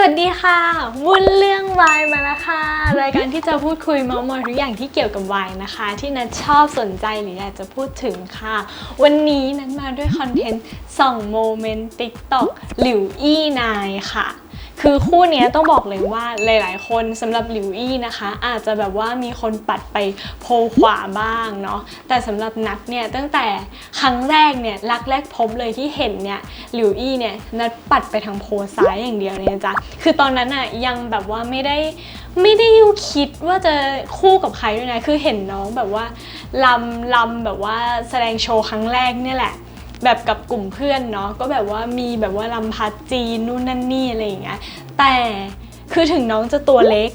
สวัสดีค่ะ วุ้นเรื่องวายมาแล้วค่ะ รายการที่จะพูดคุยเมาท์มอยทุกอย่างที่เกี่ยวกับวายนะคะ ที่นัทชอบสนใจหรืออยากจะพูดถึงค่ะ วันนี้นัทมาด้วยคอนเทนต์สองโมเมนต์ติ๊กต็อกหลิวอี้นายค่ะ คือคู่นี้ต้องบอกเลยว่าหลาย ๆ คนสำหรับหลิวอี้นะคะ อาจจะแบบว่ามีคนปัดไปโพขวาบ้างเนาะแต่สำหรับนัทเนี่ยตั้งแต่ครั้งแรกเนี่ยรักแรกพบเลยที่เห็นเนี่ยหลิวอี้เนี่ยนัทปัดไปทางโพซ้ายอย่างเดียวเลยจ๊ะคือตอนนั้นอะยังแบบว่าไม่ได้ไม่ได้คิดว่าจะคู่กับใครด้วยนะคือเห็นน้องแบบว่าลำลำแบบว่าแสดงโชว์ครั้งแรกเนี่ยแหละ แบบกับกลุ่มเพื่อนเนาะก็แบบว่ามีแบบว่าลำพัดจีนนู่นนั่นนี่อะไรอย่างเงี้ยแต่คือถึงน้องจะตัวเล็ก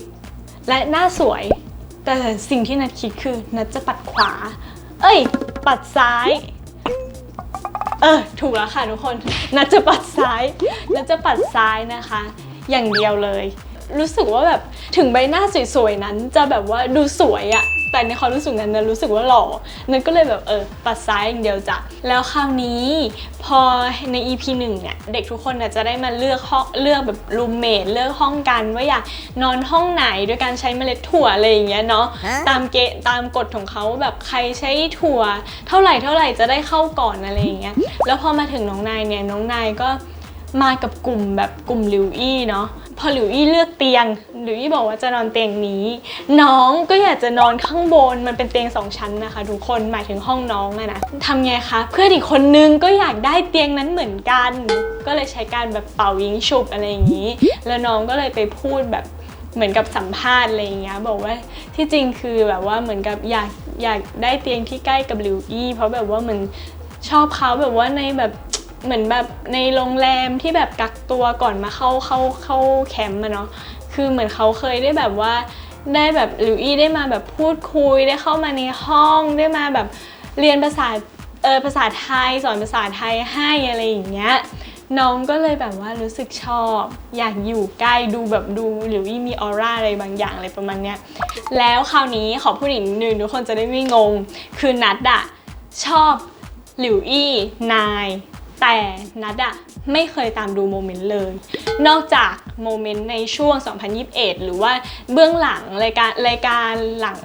และหน้าสวย แต่สิ่งที่นัดคิดคือนัดจะปัดขวา เอ้ย ปัดซ้าย เออถูกแล้วค่ะทุกคนนัดจะปัดซ้ายนัดจะปัดซ้ายนะคะ อย่างเดียวเลย รู้สึกว่าแบบถึงใบหน้าสวยๆนั้นจะแบบว่าดูสวยอะ แต่ในความรู้สึกนั้นนะรู้สึกว่าหล่อนันก็เลยแบบเออปัดซ้ายอย่างเดียวจ้ะแล้วคราวนี้พอใน EP หนึ่งเนี่ยเด็กทุกคนน่ะจะได้มาเลือกห้องเลือกแบบรูมเมทเลือกห้องกันว่าอยากนอนห้องไหนโดยการใช้เมล็ดถั่วอะไรอย่างเงี้ยเนาะฮะตามเกณฑ์ตามกฎของเขาแบบใครใช้ถั่ว เท่าไหร่เท่าไหร่จะได้เข้าก่อนอะไรอย่างเงี้ยแล้วพอมาถึงน้องนายเนี่ยน้องนายก็ มากับกลุ่มแบบกลุ่มหลิวอี้เนาะพอหลิวอี้เลือกเตียงหลิวอี้บอกว่าจะนอนเตียงนี้ น้องก็อยากจะนอนข้างบนมันเป็นเตียงสองชั้นนะคะทุกคนหมายถึงห้องน้องอะนะทำไงคะเพื่อนอีกคนนึงก็อยากได้เตียงนั้นเหมือนกัน ก็เลยใช้การแบบเป่ายิงฉุบอะไรอย่างนี้ แล้วน้องก็เลยไปพูดแบบเหมือนกับสัมภาษณ์อะไรอย่างเงี้ยบอกว่าที่จริงคือแบบว่าเหมือนกับอยากอยากได้เตียงที่ใกล้กับหลิวอี้เพราะแบบว่าเหมือนชอบเขาแบบว่าในแบบ เหมือนแบบในโรงแรมที่แบบกักตัวก่อนมาเข้าเข้าเข้าแคมป์อะเนาะคือเหมือนเขาเคยได้แบบว่าได้แบบหลิวอี้ได้มาแบบพูดคุยได้เข้ามาในห้องได้มาแบบเรียนภาษาเออภาษาไทยสอนภาษาไทยให้อะไรอย่างเงี้ยน้องก็เลยแบบว่ารู้สึกชอบ อยากอยู่ใกล้ดูแบบดูหรือว่ามีออร่าอะไรบางอย่างอะไรประมาณเนี้ยแล้วคราวนี้ขอพูดอีกนิดนึงทุกคนจะได้ไม่งง คือนัดอะชอบหลิวอี้นาย แต่นัดอะไม่เคยตามดูโมเมนต์เลย นอกจากโมเมนต์ในช่วง 2021 หรือว่าเบื้องหลังรายการรายการหลัง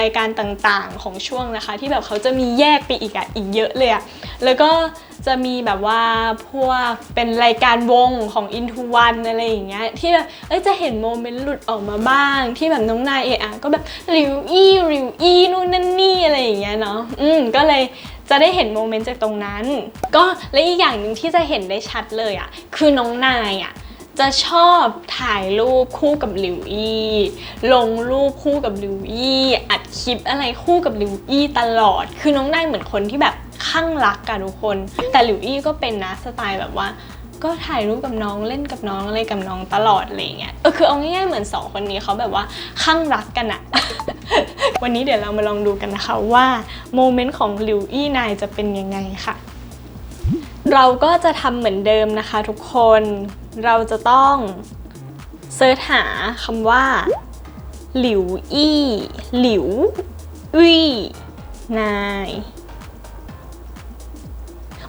รายการต่างๆ ของช่วงนะคะ ที่แบบเขาจะมีแยกไปอีกอะอีกเยอะเลยอะแล้วก็จะมีแบบว่าพวกเป็นรายการวงของ Into One อะไรอย่างเงี้ยที่แบบเอ้ยจะเห็นโมเมนต์หลุดออกมาบ้าง ที่แบบน้องนายเออะก็แบบริวอี้ริวอี้นู่นนั่นนี่อะไรอย่างเงี้ยเนาะอืมก็เลย จะได้เห็นโมเมนต์จากตรงนั้น ก็และอีกอย่างหนึ่งที่จะเห็นได้ชัดเลยอะ่ะคือน้องนายอะ่ะจะชอบถ่ายรูปคู่กับหลิวอี้ลงรูปคู่กับหลิวอี้อัดคลิปอะไรคู่กับหลิวอี้ตลอด คือน้องนายเหมือนคนที่แบบข้างรักอะทุกคน แต่หลิวอี้ก็เป็นนะสไตล์แบบว่า ก็ถ่ายรูปกับน้องเล่นกับน้องอะไรกับน้องตลอดอะไรอย่างเงี้ยเออคือเอาง่ายๆเหมือนสองคนนี้เขาแบบว่าข้างรักกันอะ วันนี้เดี๋ยวเรามาลองดูกันนะคะว่าโมเมนต์ของหลิวอี้นายจะเป็นยังไงค่ะ เราก็จะทำเหมือนเดิมนะคะทุกคน เราจะต้องเซิร์ชหาคำว่า หลิวอี้ หลิวอี้นาย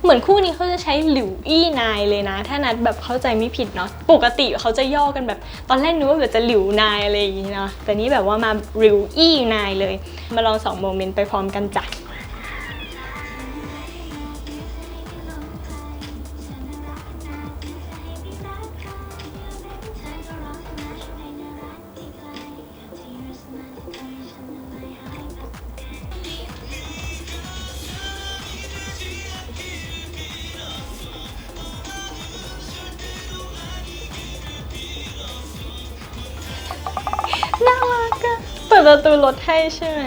เหมือนคู่นี้เขาจะใช้หลิวอี้นายเลยนะ ถ้านัดแบบเข้าใจไม่ผิดเนาะปกติเขาจะย่อกันแบบ ตอนแรกนึกว่าแบบจะหลิวนายอะไรอย่างงี้เนาะแต่นี่แบบว่ามาหลิวอี้นายเลย มาลองสองโมเมนต์ไปพร้อมกันจ้ะ ปิดประตูรถให้ใช่ไหม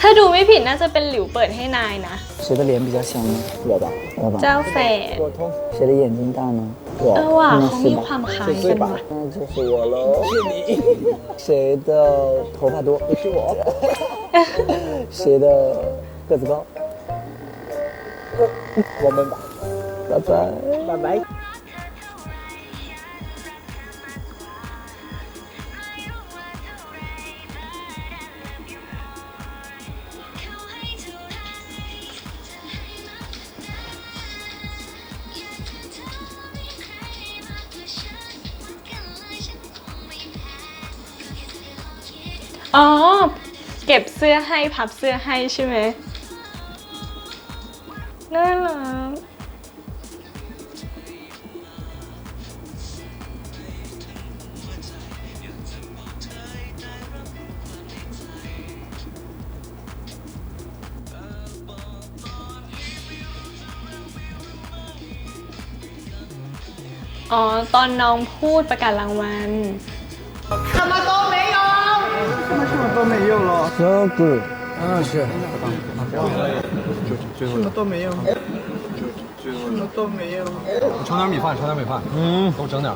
ถ้าดูไม่ผิดน่าจะเป็นหลิวเปิดให้นายนะ 谁的脸比较香呢？我吧，我吧。 เจ้าแฝด 我通。谁的眼睛大呢？我。 เออว่ะ 那 เขา 是 มี 吧 ความคล้าย 是 กัน 吧 ว่ะ？那就是我喽。是你。谁的头发多？不是我。谁的个子高？我们吧。拜拜。拜拜。 อ๋อ เก็บเสื้อให้พับเสื้อให้ใช่ไหมน่ารักอ๋อ ตอนน้องพูดประกาศรางวัล 没有了， so good 啊是，什么都没有，什么都没有。盛点米饭，盛点米饭，嗯，给我整点。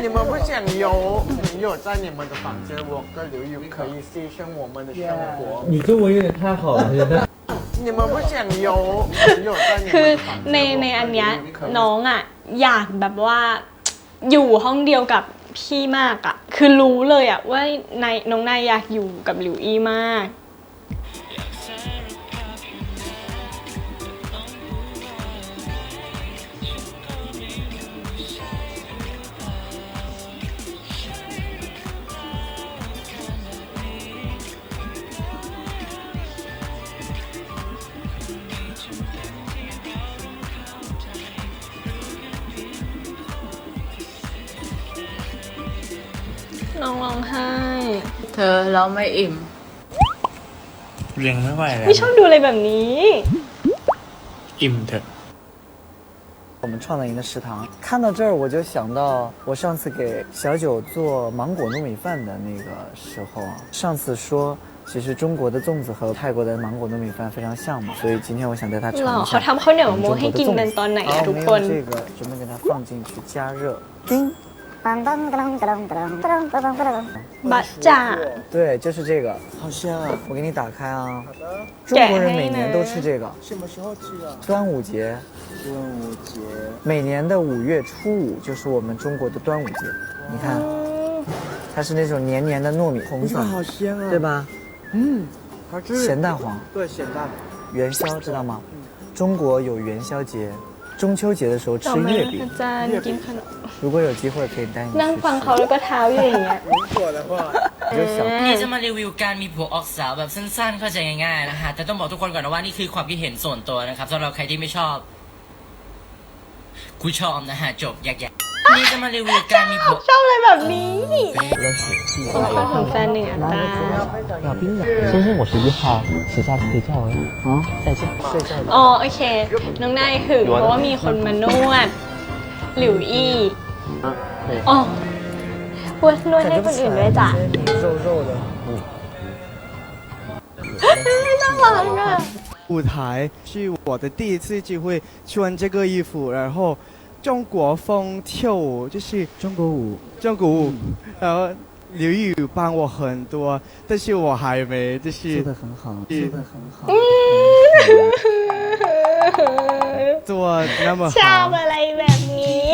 你们不想有朋友在你们的房间，我跟刘宇可以牺牲我们的生活。你对我有点太好了，现在。你们不想有朋友在你 คือ 们的房 ใน 间， ในอันเนี้ย 可以 น้องอ่ะอยากแบบว่าอยู่ห้องเดียวกับ พี่มากอะคือรู้เลยอะว่านายน้องนายอยากอยู่กับหลิวอี้มาก น้องร้องไห้ เธอเราไม่อิ่ม เรียงไม่ไหวแล้ว ไม่ชอบดูอะไรแบบนี้ อิ่มเถอะ 我们创了一个食堂，看到这儿我就想到我上次给小九做芒果糯米饭的那个时候啊，上次说其实中国的粽子和泰国的芒果糯米饭非常像嘛，所以今天我想带他尝 หรอ 一 เขา 下 ทำข้าวเหนียว 我们 มู 中 ให้ 国的 กินกัน 粽 ตอนไหน 子。 อะ 好， ทุ 我 ก 们 ค 用 น 这个准备给它放进去加热，叮， 噔噔噔噔噔噔噔噔噔噔，马扎。对，就是这个，好香啊！我给你打开啊。好的。中国人每年都吃这个。什么时候吃的？端午节。端午节。每年的五月初五就是我们中国的端午节，你看，它是那种黏黏的糯米，红色，好香啊，对吧？嗯，它是咸蛋黄。对，咸蛋。元宵知道吗？中国有元宵节。中秋节的时候吃 ต่อมา 月 อา 饼。 จารย์กินขนม 如果有机会可以带你 นั่ง 去 ฟัง 吃。 เขาแล้วก็เท้าอยู่อย่างเงี้ย 如果的话，你就想 นี่จะมารีวิวการมีผัวออกสาวแบบสั้นๆ เข้าใจง่ายๆนะฮะ แต่ต้องบอกทุกคนก่อนนะว่านี่คือความคิดเห็นส่วนตัวนะครับสำหรับใครที่ไม่ชอบกูชอบนะฮะ จบแยกๆ นี่จะมารีวิวการมีผัว ชอบอะไรแบบนี้ของเขาของแฟนหนึ่งอัตรา 老兵的，先生，我是一号，时下可以叫我啊，再见。 อ๋อโอเค น้องนายหึงเพราะว่ามีคนมานวด หลิวอี้อ๋อวดนวดให้คนอื่นด้วยจ้ะ 肉肉的。 น่ารักอ่ะ 舞台是我的第一次机会穿这个衣服，然后 中国风跳舞就是中国舞，中国舞，然后刘宇帮我很多，但是我还没就是做的很好，做是的很好。做那么 ชอบ 好。 อะไรแบบนี้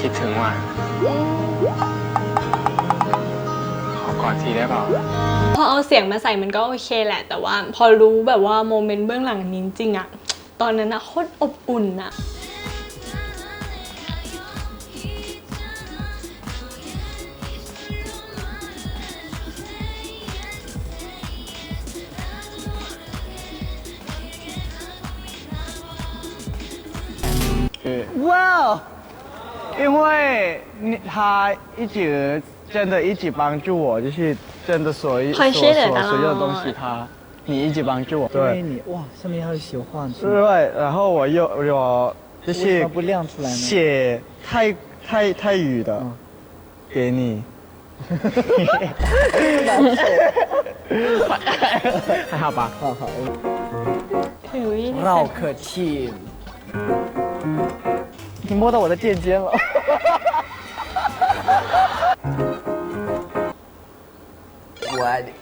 คิดถึงว่ะขอกอดทีได้เปล่า พอเอาเสียงมาใส่มันก็โอเคแหละ แต่ว่าพอรู้แบบว่าโมเมนต์เบื้องหลังนี้จริงๆอะตอนนั้นอะโคตรอบอุ่นอะ 哇因为你他一直真的一直帮助我就是真的所以所所有东西他你一直帮助我。对。你哇上面还有喜欢对然后我又我就是写泰泰泰语的给你。还好吧。好好绕意思那你摸到我的垫肩了。我爱你。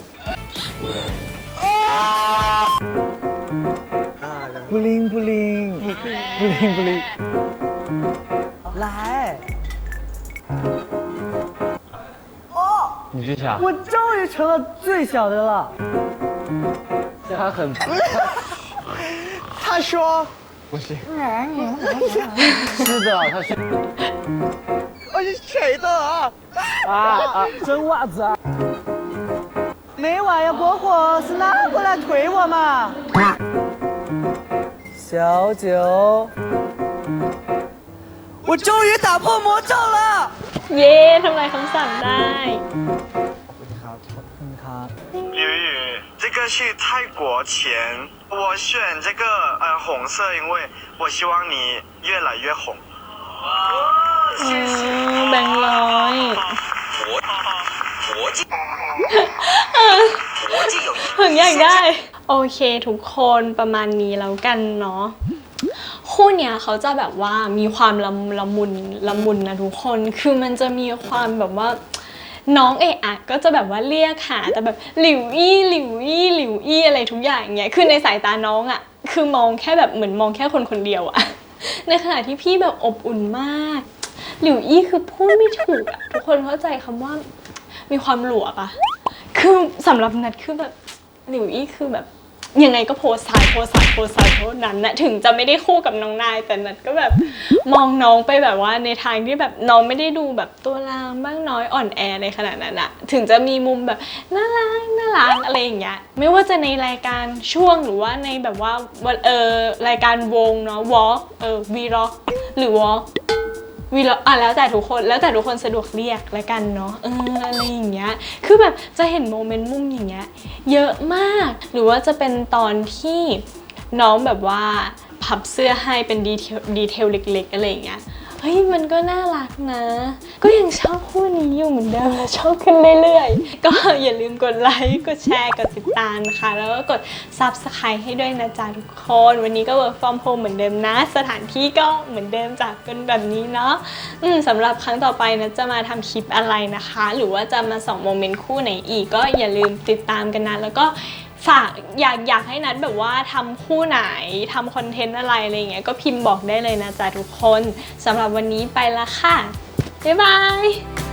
不灵不灵，不灵不灵，来，哦你最小，我终于成了最小的了。这还很 他说是的，他是我是谁的啊？啊啊，真袜子啊！ 每晚要过火，是哪个来推我嘛？小九，我终于打破魔咒了。 เย้ทำลายคำสั่งได้ 个去泰国前，我选这个呃红色，因为我希望你越来越红。 อืมแบงค์ร้อย ถึงอยากได้ โอเคทุกคนประมาณนี้แล้วกันเนาะคู่เนี้ยเขาจะแบบว่ามีความละละมุนละมุนนะทุกคน คือมันจะมีความแบบว่า น้องเอะอะก็จะแบบว่าเรียกหาแต่แบบหลิวอี้หลิวอี้หลิวอี้อะไรทุกอย่างเงี้ยคือในสายตาน้องอะคือมองแค่แบบเหมือนมองแค่คนคนเดียวอะในขณะที่พี่แบบอบอุ่นมาก หลิวอี้คือพูดไม่ถูกอะทุกคนเข้าใจคำว่ามีความหลวกอะคือสำหรับนัดคือแบบหลิวอี้คือแบบ ยังไงก็โพสต์ซ้ายโพสต์ซ้ายโพสต์ซ้ายโพสต์นั้นนะถึงจะไม่ได้คู่กับน้องนายแต่นัดก็แบบมองน้องไปแบบว่าในทางที่แบบน้องไม่ได้ดูแบบตัวลางบ้างน้อยอ่อนแอในขนาดนั้นอะถึงจะมีมุมแบบน่ารักน่ารักอะไรอย่างเงี้ยไม่ว่าจะในรายการช่วงหรือว่าในแบบว่าเออรายการวงเนาะ walk เออ v r o c หรือ walk วีล็อกอะแล้วแต่ทุกคนแล้วแต่ทุกคนสะดวกเรียกแล้วกันเนาะเอออะไรอย่างเงี้ยคือแบบจะเห็นโมเมนต์มุมอย่างเงี้ยเยอะมาก หรือว่าจะเป็นตอนที่น้องแบบว่าพับเสื้อให้เป็นดีเทลดีเทลเล็กๆอะไรอย่างเงี้ย เฮ้ยมันก็น่ารักนะ ก็ยังชอบคู่นี้อยู่เหมือนเดิมและชอบขึ้นเรื่อยๆ ก็อย่าลืมกดไลค์กดแชร์กดติดตามนะคะ แล้วก็กด Subscribe ให้ด้วยนะจ๊ะทุกคน วันนี้ก็ work from home เหมือนเดิมนะ สถานที่ก็เหมือนเดิมจากกันแบบนี้เนาะอืมสำหรับครั้งต่อไปนะจะมาทำคลิปอะไรนะคะ หรือว่าจะมาส่องโมเมนต์คู่ไหนอีกก็อย่าลืมติดตามกันนะแล้วก็ ฝากอยากอยากให้นัดแบบว่าทำคู่ไหนทำคอนเทนต์อะไรอะไรเงี้ยก็พิมพ์บอกได้เลยนะจ๊ะทุกคนสำหรับวันนี้ไปละค่ะ บ๊ายบาย